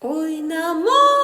Ой на морі,